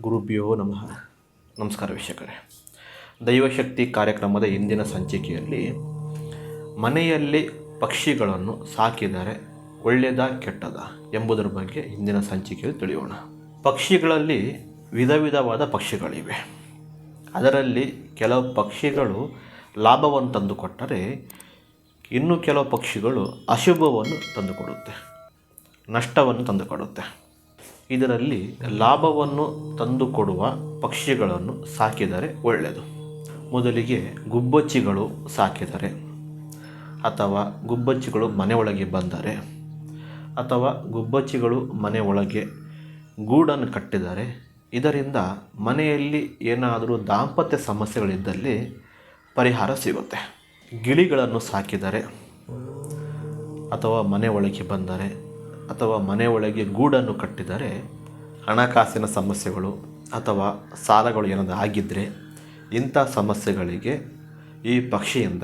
ಗುರುಭ್ಯೋ ನಮಃ. ನಮಸ್ಕಾರ ವೀಕ್ಷಕರೇ. ದೈವಶಕ್ತಿ ಕಾರ್ಯಕ್ರಮದ ಇಂದಿನ ಸಂಚಿಕೆಯಲ್ಲಿ ಮನೆಯಲ್ಲಿ ಪಕ್ಷಿಗಳನ್ನು ಸಾಕಿದರೆ ಒಳ್ಳೆಯದ ಕೆಟ್ಟದ ಎಂಬುದರ ಬಗ್ಗೆ ಇಂದಿನ ಸಂಚಿಕೆಯಲ್ಲಿ ತಿಳಿಯೋಣ. ಪಕ್ಷಿಗಳಲ್ಲಿ ವಿಧ ವಿಧವಾದ ಪಕ್ಷಿಗಳಿವೆ. ಅದರಲ್ಲಿ ಕೆಲವು ಪಕ್ಷಿಗಳು ಲಾಭವನ್ನು ತಂದುಕೊಟ್ಟರೆ ಇನ್ನು ಕೆಲವು ಪಕ್ಷಿಗಳು ಅಶುಭವನ್ನು ತಂದುಕೊಡುತ್ತೆ, ನಷ್ಟವನ್ನು ತಂದುಕೊಡುತ್ತೆ. ಇದರಲ್ಲಿ ಲಾಭವನ್ನು ತಂದುಕೊಡುವ ಪಕ್ಷಿಗಳನ್ನು ಸಾಕಿದರೆ ಒಳ್ಳೆಯದು. ಮೊದಲಿಗೆ ಗುಬ್ಬಚ್ಚಿಗಳು ಸಾಕಿದರೆ ಅಥವಾ ಗುಬ್ಬಚ್ಚಿಗಳು ಮನೆ ಒಳಗೆ ಬಂದರೆ ಅಥವಾ ಗುಬ್ಬಚ್ಚಿಗಳು ಮನೆ ಒಳಗೆ ಗೂಡನ್ನು ಕಟ್ಟಿದರೆ, ಇದರಿಂದ ಮನೆಯಲ್ಲಿ ಏನಾದರೂ ದಾಂಪತ್ಯ ಸಮಸ್ಯೆಗಳಿದ್ದಲ್ಲಿ ಪರಿಹಾರ ಸಿಗುತ್ತೆ. ಗಿಳಿಗಳನ್ನು ಸಾಕಿದರೆ ಅಥವಾ ಮನೆ ಒಳಗೆ ಬಂದರೆ ಅಥವಾ ಮನೆ ಒಳಗೆ ಗೂಡನ್ನು ಕಟ್ಟಿದರೆ ಹಣಕಾಸಿನ ಸಮಸ್ಯೆಗಳು ಅಥವಾ ಸಾಲಗಳು ಏನಾದರೂ ಆಗಿದ್ದರೆ ಇಂಥ ಸಮಸ್ಯೆಗಳಿಗೆ ಈ ಪಕ್ಷಿಯಿಂದ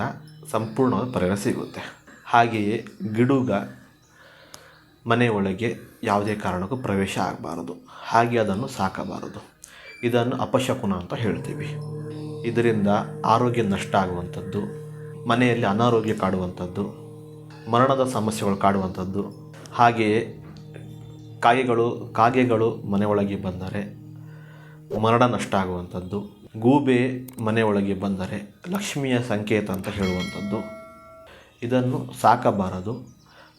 ಸಂಪೂರ್ಣ ಪರಿಹಾರ ಸಿಗುತ್ತೆ. ಹಾಗೆಯೇ ಗಿಡುಗ ಮನೆ ಒಳಗೆ ಯಾವುದೇ ಕಾರಣಕ್ಕೂ ಪ್ರವೇಶ ಆಗಬಾರದು. ಹಾಗೆ ಅದನ್ನು ಸಾಕಬಾರದು. ಇದನ್ನು ಅಪಶಕುನ ಅಂತ ಹೇಳ್ತೀವಿ. ಇದರಿಂದ ಆರೋಗ್ಯ ನಷ್ಟ ಆಗುವಂಥದ್ದು, ಮನೆಯಲ್ಲಿ ಅನಾರೋಗ್ಯ ಕಾಡುವಂಥದ್ದು, ಮರಣದ ಸಮಸ್ಯೆಗಳು ಕಾಡುವಂಥದ್ದು ಹಾಗೆಯೇ ಕಾಗೆಗಳು ಕಾಗೆಗಳು ಮನೆಯೊಳಗೆ ಬಂದರೆ ಮರಣ ನಷ್ಟ ಆಗುವಂಥದ್ದು. ಗೂಬೆ ಮನೆಯೊಳಗೆ ಬಂದರೆ ಲಕ್ಷ್ಮಿಯ ಸಂಕೇತ ಅಂತ ಹೇಳುವಂಥದ್ದು. ಇದನ್ನು ಸಾಕಬಾರದು.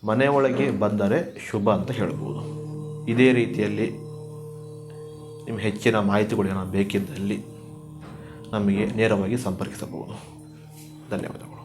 ಮನೆಯೊಳಗೆ ಬಂದರೆ ಶುಭ ಅಂತ ಹೇಳ್ಬೋದು. ಇದೇ ರೀತಿಯಲ್ಲಿ ನಿಮ್ಮ ಹೆಚ್ಚಿನ ಮಾಹಿತಿಗಳು ಏನೋ ಬೇಕಿದ್ದಲ್ಲಿ ನಮಗೆ ನೇರವಾಗಿ ಸಂಪರ್ಕಿಸಬಹುದು. ಧನ್ಯವಾದಗಳು.